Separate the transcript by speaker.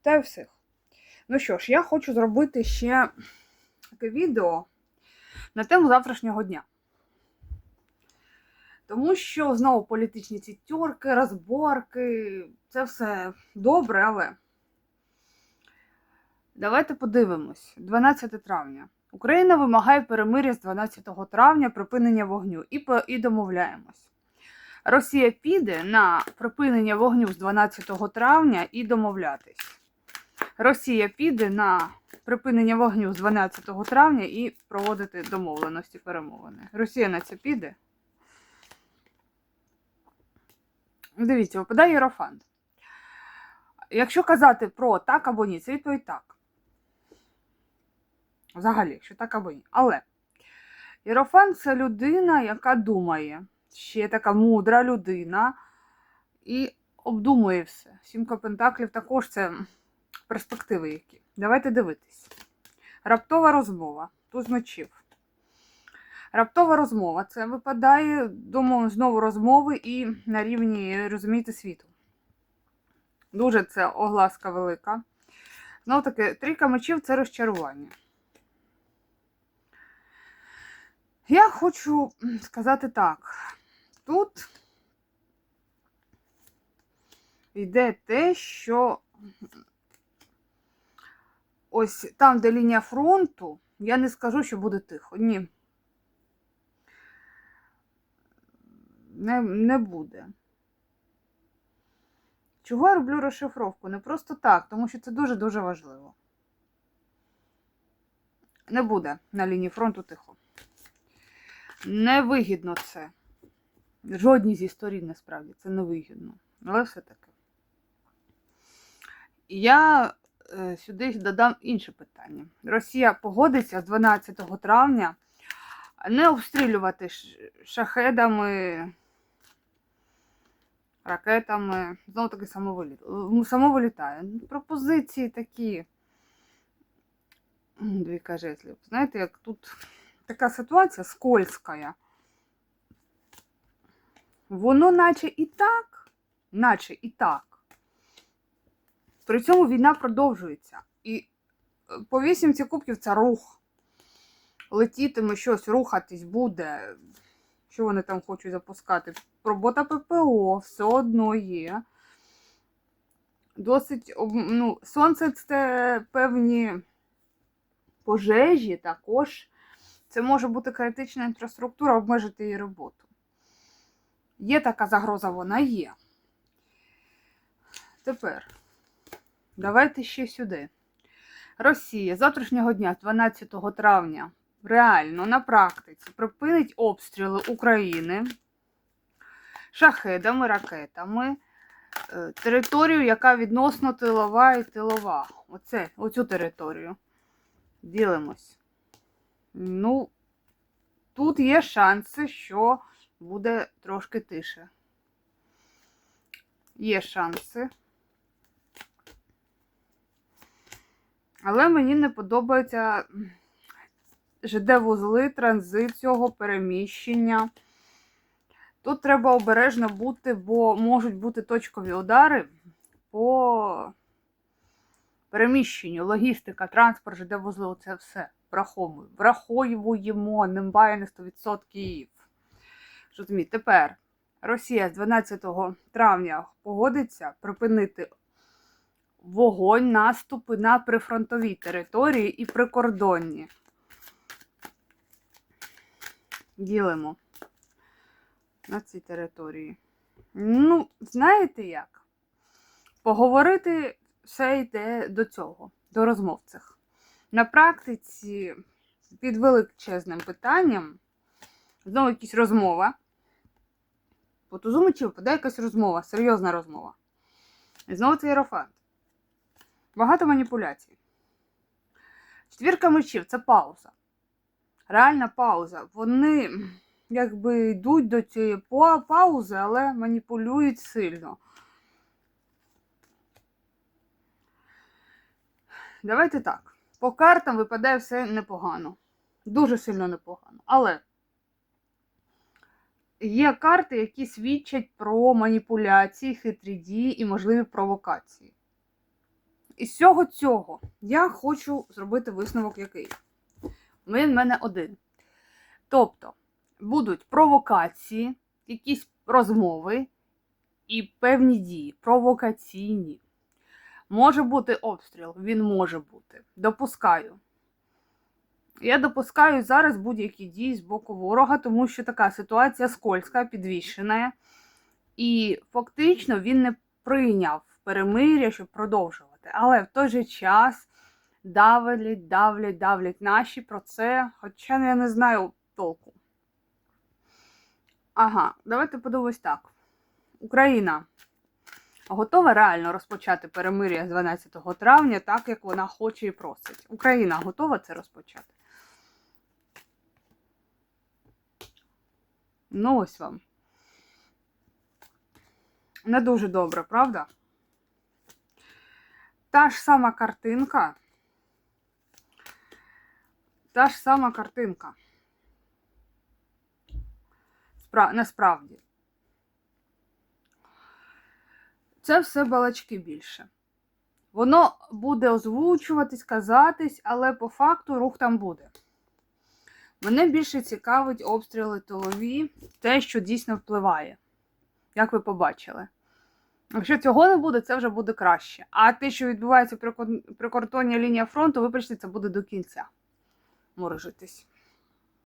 Speaker 1: Вітаю всіх. Ну що ж, я хочу зробити ще таке відео на тему завтрашнього дня. Тому що знову політичні ці розборки, це все добре, але давайте подивимось. 12 травня. Україна вимагає перемир'я з 12 травня, припинення вогню і, і домовляємось. Росія піде на припинення вогню з 12 травня і домовлятись. Росія піде на припинення вогню з 12 травня і проводити домовленості перемовини. Росія на це піде. Дивіться, випадає Єрофант. Якщо казати про так або ні, це відповідь так. Взагалі, якщо так або ні. Але Єрофант це людина, яка думає. Ще така мудра людина і обдумує все. Сімка Пентаклів також це перспективи які. Давайте дивитись. Раптова розмова. Туз мечів. Раптова розмова. Це випадає, думаю, знову розмови і на рівні, розумієте, світу. Дуже це огласка велика. Знову таки, трійка мечів це розчарування. Я хочу сказати так. Тут йде те, що ось там, де лінія фронту, я не скажу, що буде тихо. Ні. Не, не буде. Чого я роблю розшифровку? Не просто так, тому що це дуже-дуже важливо. Не буде на лінії фронту тихо. Невигідно це. Жодній зі сторін насправді це невигідно. Але все-таки. Я е, сюди додам інше питання. Росія погодиться з 12 травня не обстрілювати шахедами, ракетами. Знову таки Самовилітає. Пропозиції такі. М, Двійка жезлів. Знаєте, як тут така ситуація скользкая. Воно наче і так, наче і так. При цьому війна продовжується. І е, по вісімці кубків це рух. Летітиме щось, рухатись буде. Що вони там хочуть запускати? Робота ППО все одно є. Досить, ну, сонце це певні пожежі також. Це може бути критична інфраструктура, обмежити її роботу. Є така загроза, вона є. Тепер давайте ще сюди. Росія завтрашнього дня, 12 травня, реально на практиці припинить обстріли України шахедами, ракетами, е, територію, яка відносно тилова і тилова. Оце, оцю територію. Ділимось. Ну, тут є шанси, що буде трошки тише. Є шанси. Але мені не подобається ЖД-вузли, транзит цього переміщення. Тут треба обережно бути, бо можуть бути точкові удари по переміщенню, логістика, транспорт, ЖД-вузли, це все. Враховуємо. Враховуємо, не має на 100%. Розумієте, тепер Росія з 12 травня погодиться припинити вогонь, наступи на прифронтовій території і прикордонні. Ділимо на цій території. Ну, знаєте як? Поговорити все йде до цього, до розмов цих. На практиці під величезним питанням знову якась розмова. По тузу мечів випадає якась розмова, серйозна розмова. І знову це єрофант. Багато маніпуляцій. Четвірка мечів це пауза. Реальна пауза. Вони якби йдуть до цієї паузи, але маніпулюють сильно. Давайте так. По картам випадає все непогано. Дуже сильно непогано. Але є карти, які свідчать про маніпуляції, хитрі дії і можливі провокації. Із всього цього я хочу зробити висновок який. Він в мене один. Тобто, будуть провокації, якісь розмови і певні дії. Провокаційні. Може бути обстріл, він може бути. Допускаю. Я допускаю зараз будь-які дії з боку ворога, тому що така ситуація скользка, підвішена. І фактично він не прийняв перемир'я, щоб продовжувати. Але в той же час давлять, давлять, давлять наші про це, хоча я не знаю толку. Ага, давайте подивимось так. Україна готова реально розпочати перемир'я з 12 травня, так як вона хоче і просить. Україна готова це розпочати. Ну, ось вам. Не дуже добре, правда? Та ж сама картинка. Та ж сама картинка. Спра... Насправді. Це все балачки більше. Воно буде озвучуватись, казатись, але по факту рух там буде. Мене більше цікавить обстріли тилові, те, що дійсно впливає. Як ви побачили. Якщо цього не буде, це вже буде краще. А те, що відбувається при лінії фронту, вибачте, це буде до кінця. Морожитись.